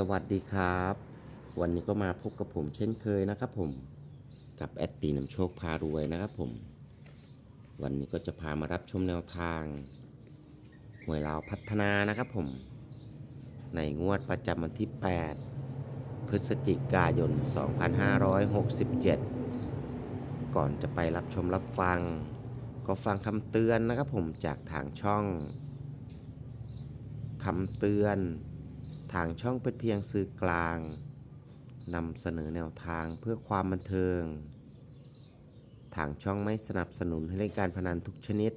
สวัสดีครับ วันนี้ก็มาพบกับผมเช่นเคยนะครับผมกับแอดตีนำโชคพารวยนะครับผม วันนี้ก็จะพามารับชมแนวทางหวยลาวพัฒนานะครับผม ในงวดประจำวันที่ 8 พฤศจิกายน 2567 ก่อนจะไปรับชมรับฟัง ก็ฟังคำเตือนนะครับผมจากทางช่องคำเตือน ทางช่องเป็นเพียงสื่อกลางนำเสนอแนวทางเพื่อความบันเทิง ทางช่องไม่สนับสนุนให้เล่นการพนันทุกชนิด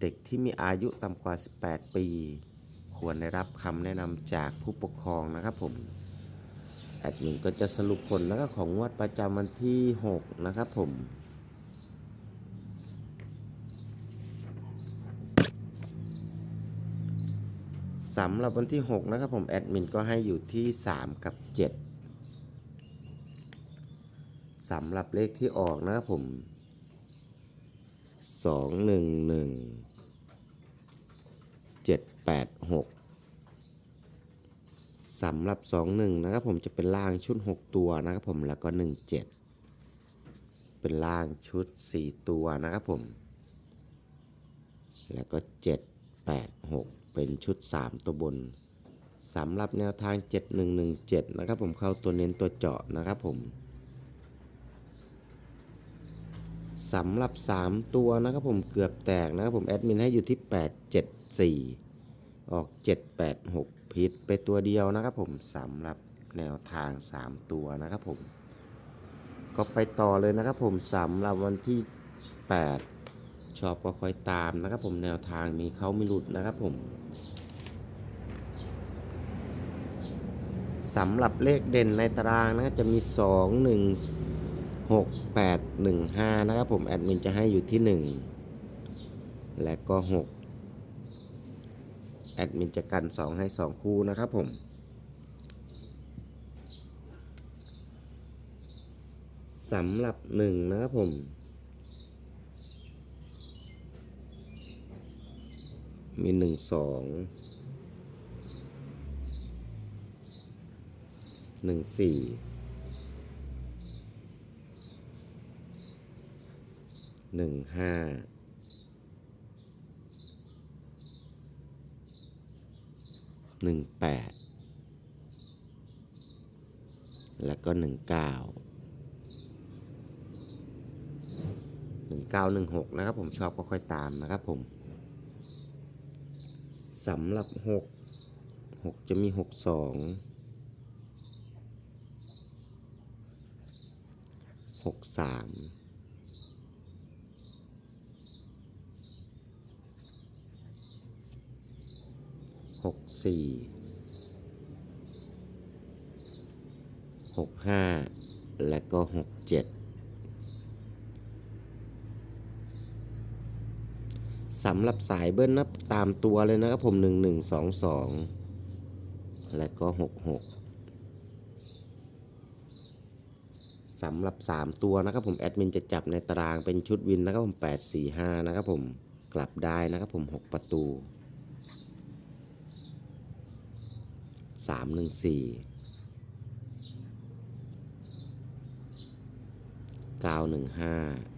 เด็กที่มีอายุต่ำกว่า 18 ปี ควรได้รับคำแนะนำจากผู้ปกครองนะครับผม แอดมินก็จะสรุปผลแล้วก็ของงวดประจำวันที่ 6 นะครับผม สำหรับวันที่ 6 นะครับผมแอดมินก็ให้อยู่ที่ 3 กับ 7 สำหรับเลขที่ออกนะครับผม 2 1 1 7 8 6 สำหรับ 2 1 นะครับผมจะเป็นล่างชุด 6 ตัวนะครับผมแล้วก็ 1 7 เป็นล่างชุด 4 ตัวนะครับผม แล้วก็ 7 8 6 เป็นชุด 3 ตัวบนสำหรับแนวทาง 7117 นะครับผมเข้าตัวเน้นตัวเจาะนะครับผมสำหรับ 3 ตัวนะครับผมเกือบแตกนะครับผมแอดมินให้อยู่ที่ 874 ออก 786 พิษไปตัวเดียวนะครับผมสำหรับแนวทาง 3 ตัวนะครับผมก็ไปต่อเลยนะครับผมสำหรับวันที่ 8 อบก็คอยตามนะครับผมแนวทางนี้เขาไม่หลุดนะครับผมสำหรับเลขเด่นในตารางนะจะมี 2 1 6 8 1 5 นะครับผมแอดมินจะให้อยู่ที่ 1 และก็ 6 แอดมินจะกัน 2 ให้ 2 คู่นะครับผมสำหรับ 1 นะครับผม มีหนึ่งสองหนึ่งสี่หนึ่งห้าหนึ่งแปดแล้วก็หนึ่งเก้าหนึ่งเก้าหนึ่งหกนะครับผมชอบก็ค่อยตามนะครับผม สำหรับหกหกจะมีหกสองหกสามหกสี่หกห้าและก็หกเจ็ด สำหรับสายเบิ้ลนับตามตัวเลยนะครับผม 1 1 2 2 และก็ 6 6สำหรับ 3 ตัวนะครับผม แอดมินจะจับในตารางเป็นชุดวินนะครับผม 8 4 5 นะครับผมกลับได้นะครับผม 6 ประตู 3 1 4 9 1 5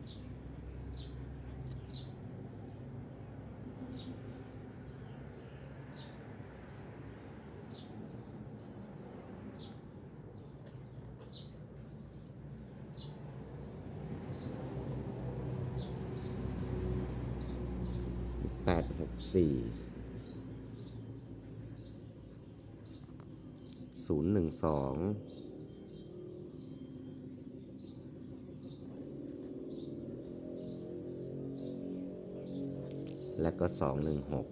แปดหกสี่ศูนย์หนึ่งสองและก็สองหนึ่งหก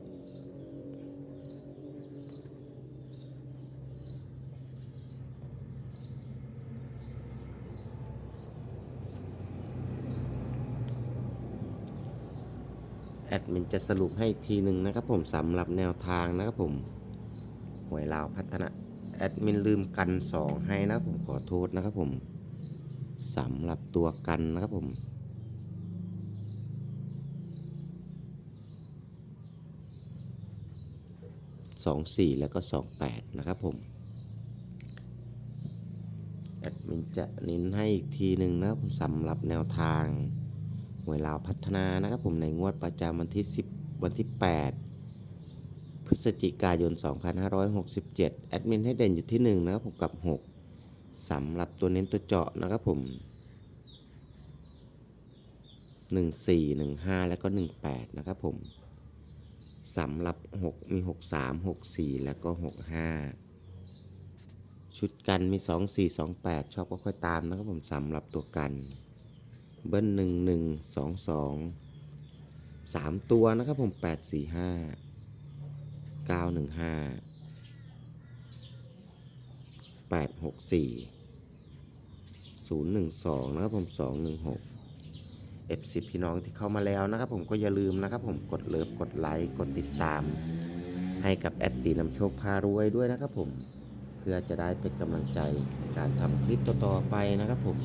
แอดมินจะสรุปให้อีกทีหนึ่งนะครับผมสำหรับแนวทางนะครับผมหวยลาวพัฒนาแอดมินลืมกัน 2 ให้นะผมขอโทษนะครับผมสำหรับตัวกันนะครับผมสองสี่แล้วก็สองแปดนะครับผมแอดมินจะนินให้อีกทีหนึ่งนะครับสำหรับแนวทาง หวยลาวพัฒนานะครับผมในงวดประจำวันที่ 10 วันที่ 8 พฤศจิกายน 2567 แอดมินให้เด่นอยู่ที่ 1 นะครับผมกับ 6สำหรับตัวเน้นตัวเจาะนะครับผม 14 15 แล้วก็ 18 นะครับผมสำหรับ 6 มี 63 64 แล้วก็ 65 ชุดกันมี 2 4 2 8 ชอบก็ค่อยตามนะครับผมสำหรับตัวกัน เบิ้ล1 1 2 2 3ตัวนะครับผม8 4 5 9 1 5 8 6 4 0 1 2นะครับผม2 1 6 F10 พี่น้องที่เข้ามาแล้วนะครับผมก็อย่าลืมนะครับผมกดเลิฟกดไลค์กดติดตาม ให้กับแอดตีนำโชคพารวยด้วยนะครับผมเพื่อจะได้เป็นกำลังใจในการทำคลิปต่อๆไปนะครับผม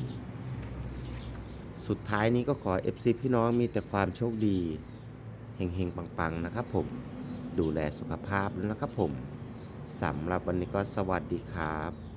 สุดท้ายนี้ก็ขอ FC พี่น้องมีแต่ความโชคดีเฮงๆ ปังๆ นะครับผม ดูแลสุขภาพแล้วนะครับผมสำหรับวันนี้ก็สวัสดีครับ